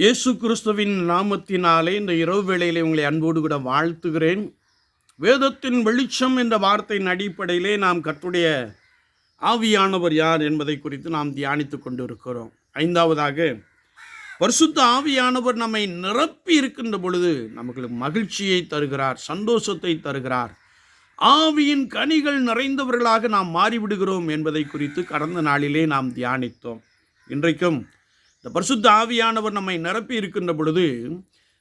இயேசு கிறிஸ்துவின் நாமத்தினாலே இந்த இரவு வேளையிலே உங்களை அன்போடு கூட வாழ்த்துகிறேன். வேதத்தின் வெளிச்சம் என்ற வார்த்தையின் அடிப்படையிலே நாம் கத்துடைய ஆவியானவர் யார் என்பதை குறித்து நாம் தியானித்துக் கொண்டிருக்கிறோம். ஐந்தாவதாக பரிசுத்த ஆவியானவர் நம்மை நிரப்பி இருக்கின்ற பொழுது நமக்கு மகிழ்ச்சியை தருகிறார் சந்தோஷத்தை தருகிறார். ஆவியின் கனிகள் நிறைந்தவர்களாக நாம் மாறிவிடுகிறோம் என்பதை குறித்து கடந்த நாளிலே நாம் தியானித்தோம். இன்றைக்கும் இந்த பரிசுத்த ஆவியானவர் நம்மை நிரப்பி இருக்கின்ற பொழுது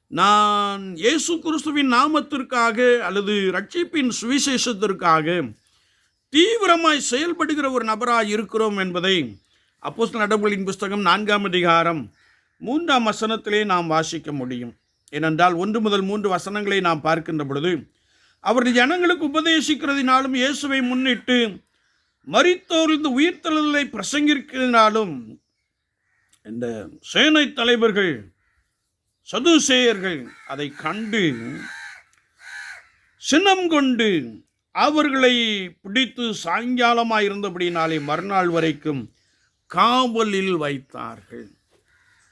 நான் இயேசு கிறிஸ்துவின் நாமத்திற்காக அல்லது ரட்சிப்பின் சுவிசேஷத்திற்காக தீவிரமாய் செயல்படுகிற ஒரு நபராக இருக்கிறோம் என்பதை அப்போஸ் நடவுகளின் புஸ்தகம் நான்காம் அதிகாரம் மூன்றாம் வசனத்திலே நாம் வாசிக்க முடியும். ஏனென்றால் ஒன்று முதல் மூன்று வசனங்களை நாம் பார்க்கின்ற பொழுது அவர் ஜனங்களுக்கு உபதேசிக்கிறதினாலும் இயேசுவை முன்னிட்டு மரித்தோர்ந்து உயிர்த்தெழுதலை பிரசங்கிக்கிறதினாலும் இந்த சேனை தலைவர்கள் சதுசேயர்கள் அதை கண்டு சினம் கொண்டு அவர்களை பிடித்து சாயங்காலமாக இருந்தபடினாலே மறுநாள் வரைக்கும் காவலில் வைத்தார்கள்.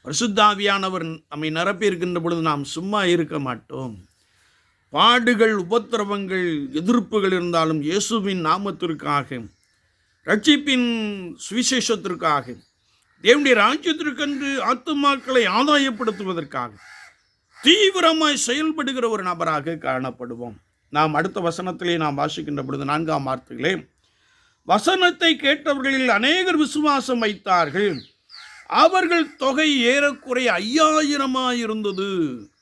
பரிசுத்தாவியானவர் நம்மை நிரப்பியிருக்கின்ற பொழுது நாம் சும்மா இருக்க மாட்டோம். பாடுகள் உபத்திரவங்கள் எதிர்ப்புகள் இருந்தாலும் இயேசுவின் நாமத்திற்காக ரட்சிப்பின் சுவிசேஷத்திற்காக தேவனுடைய ராஜ்யத்திற்கென்று ஆத்துமாக்களை ஆதாயப்படுத்துவதற்காக தீவிரமாய் செயல்படுகிற ஒரு நபராக காணப்படுவோம். நாம் அடுத்த வசனத்திலே நாம் வாசிக்கின்ற பொழுது நான்காம் வார்த்தைகளே வசனத்தை கேட்டவர்களில் அநேகர் விசுவாசம் வைத்தார்கள். அவர்கள் தொகை ஏறக்குறைய ஐயாயிரமாக இருந்தது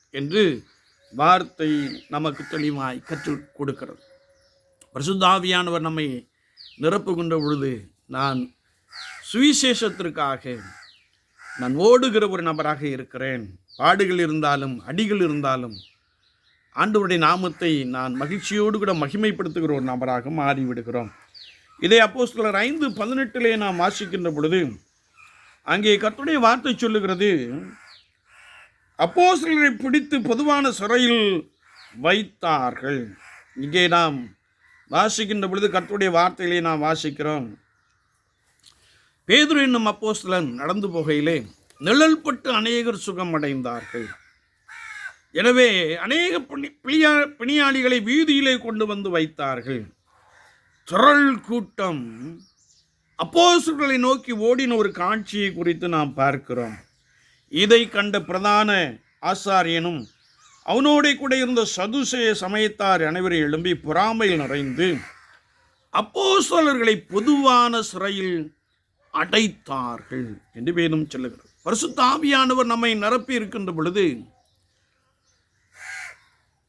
என்று வார்த்தை நமக்கு தெளிவாய் கற்றுக் கொடுக்கிறது. பரிசுத்தாவியானவர் நம்மை நிரப்புகின்ற பொழுது நான் சுவிசேஷத்திற்காக நான் ஓடுகிற ஒரு நபராக இருக்கிறேன். பாடுகள் இருந்தாலும் அடிகள் இருந்தாலும் ஆண்டவருடைய நாமத்தை நான் மகிழ்ச்சியோடு கூட மகிமைப்படுத்துகிற ஒரு நபராக மாறிவிடுகிறோம். இதை அப்போஸ்தலர் ஐந்து பதினெட்டிலே நாம் வாசிக்கின்ற பொழுது அங்கே கத்துடைய வார்த்தை சொல்லுகிறது அப்போஸ்தலரை பிடித்து பொதுவான சிறையில் வைத்தார்கள். இங்கே நாம் வாசிக்கின்ற பொழுது கத்துடைய வார்த்தையிலே நாம் வாசிக்கிறோம் பேதுரு என்னும் அப்போஸ்தலன் நடந்து போகையிலே நிழல்பட்டு அநேகர் சுகம் அடைந்தார்கள் எனவே அநேக பிணி பிணியா பிணியாளிகளை வீதியிலே கொண்டு வந்து வைத்தார்கள். திரள் கூட்டம். அப்போசுகளை நோக்கி ஓடின ஒரு காட்சியை குறித்து நாம் பார்க்கிறோம். இதை கண்ட பிரதான ஆசாரியனும் அவனோட கூட இருந்த சதுசய சமயத்தார் அனைவரும் எழும்பி பொறாமையில் நிறைந்து அப்போசலர்களை பொதுவான சிறையில் அடைத்தார்கள் என்று வேதம் சொல்லுகிறது. பரிசுத்த தாமியானவர் நம்மை நிரப்பி இருக்கின்ற பொழுது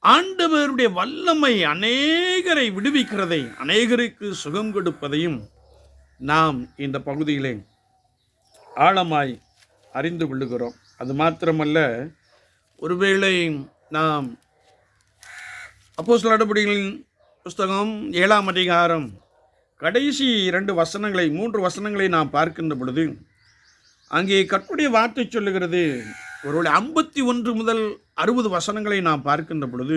ஆண்டவருடைய வல்லமை அநேகரை விடுவிக்கிறதை அநேகருக்கு சுகம் கொடுப்பதையும் நாம் இந்த பகுதியிலே ஆழமாய் அறிந்து கொள்ளுகிறோம். அது மாத்திரமல்ல ஒருவேளை நாம் அப்போ சில புஸ்தகம் ஏழாம் அதிகாரம் கடைசி இரண்டு வசனங்களை மூன்று வசனங்களை நாம் பார்க்கின்ற பொழுது அங்கே கற்புடைய வார்த்தை சொல்லுகிறது. ஒருவேளை ஐம்பத்தி ஒன்று முதல் அறுபது வசனங்களை நாம் பார்க்கின்ற பொழுது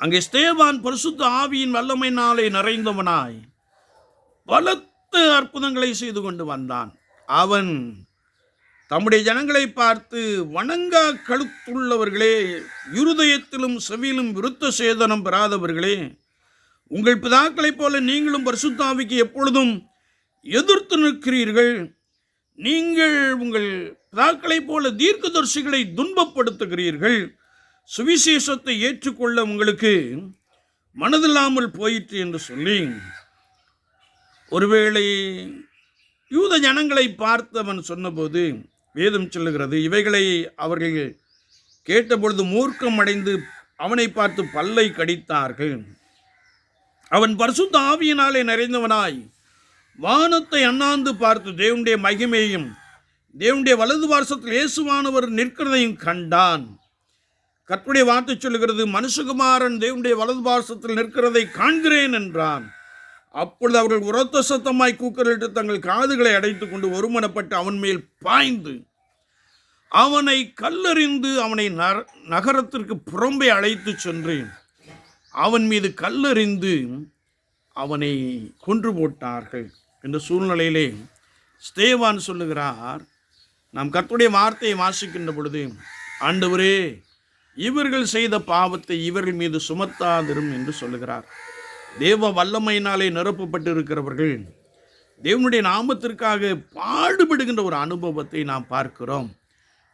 அங்கே ஸ்தேவான் பரிசுத்த ஆவியின் வல்லமை நாளை நிறைந்தவனாய் பலத்த அற்புதங்களை செய்து கொண்டு வந்தான். அவன் தம்முடைய ஜனங்களை பார்த்து வணங்கா கழுத்துள்ளவர்களே இருதயத்திலும் செவியிலும் விருத்த சேதனம் பெறாதவர்களே உங்கள் பிதாக்களைப் போல நீங்களும் பரிசுத்தாவிக்கு எப்பொழுதும் எதிர்த்து நிற்கிறீர்கள். நீங்கள் உங்கள் பிதாக்களைப் போல தீர்க்கதரிசிகளை துன்பப்படுத்துகிறீர்கள். சுவிசேஷத்தை ஏற்றுக்கொள்ள உங்களுக்கு மனதில்லாமல் போயிற்று என்று சொல்லி ஒருவேளை யூத ஜனங்களை பார்த்து அவன் சொன்னபோது வேதம் சொல்லுகிறது இவைகளை அவர்கள் கேட்டபொழுது மூர்க்கம் அடைந்து அவனை பார்த்து பல்லை கடித்தார்கள். அவன் பரிசுத்த ஆவியினாலே நிறைந்தவனாய். வானத்தை அண்ணாந்து பார்த்து தேவனுடைய மகிமையும் தேவனுடைய வலது வாரசத்தில் இயேசுவானவர் நிற்கிறதையும் கண்டான். கற்புடைய வார்த்தை சொல்லுகிறது மனுஷகுமாரன் தேவனுடைய வலது வாரசத்தில் நிற்கிறதை காண்கிறேன் என்றான். அப்பொழுது அவர்கள் உரத்த சத்தமாய் கூக்கலிட்டு தங்கள் காதுகளை அடைத்து கொண்டு ஒருமனப்பட்டு அவன் மேல் பாய்ந்து அவனை கல்லறிந்து அவனை நர- நகரத்திற்கு புறம்பே அழைத்து சென்றேன். அவன் மீது கல்லெறிந்து அவனை கொன்று போட்டார்கள். என்ற சூழ்நிலையிலே ஸ்தேவான் சொல்லுகிறார் நாம் கர்த்தருடைய வார்த்தையை வாசிக்கின்ற பொழுது ஆண்டவரே இவர்கள் செய்த பாவத்தை இவர்கள் மீது சுமத்தாதிரும் என்று சொல்லுகிறார். தேவ வல்லமையினாலே நிரப்பப்பட்டு இருக்கிறவர்கள் தேவனுடைய நாமத்திற்காக பாடுபடுகின்ற ஒரு அனுபவத்தை நாம் பார்க்கிறோம்.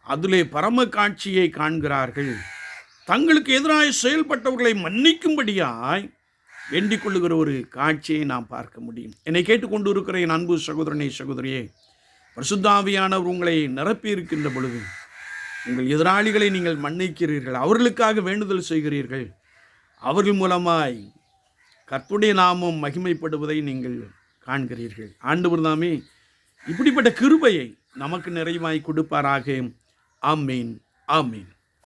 அதிலே பரம காட்சியை காண்கிறார்கள். தங்களுக்கு எதிராக செயல்பட்டவர்களை மன்னிக்கும்படியாய் வேண்டிக் கொள்ளுகிற ஒரு காட்சியை நாம் பார்க்க முடியும். என்னை கேட்டுக்கொண்டு இருக்கிற என் அன்பு சகோதரனை சகோதரியே பரிசுத்தாவியானவர் உங்களை நிரப்பி இருக்கின்ற பொழுது உங்கள் எதிராளிகளை நீங்கள் மன்னிக்கிறீர்கள் அவர்களுக்காக வேண்டுதல் செய்கிறீர்கள். அவர்கள் மூலமாய் கர்த்துடைய நாமம் மகிமைப்படுவதை நீங்கள் காண்கிறீர்கள். ஆண்டவர் தாமே இப்படிப்பட்ட கிருபையை நமக்கு நிறைவாய் கொடுப்பாராக. ஆமீன் ஆமீன்.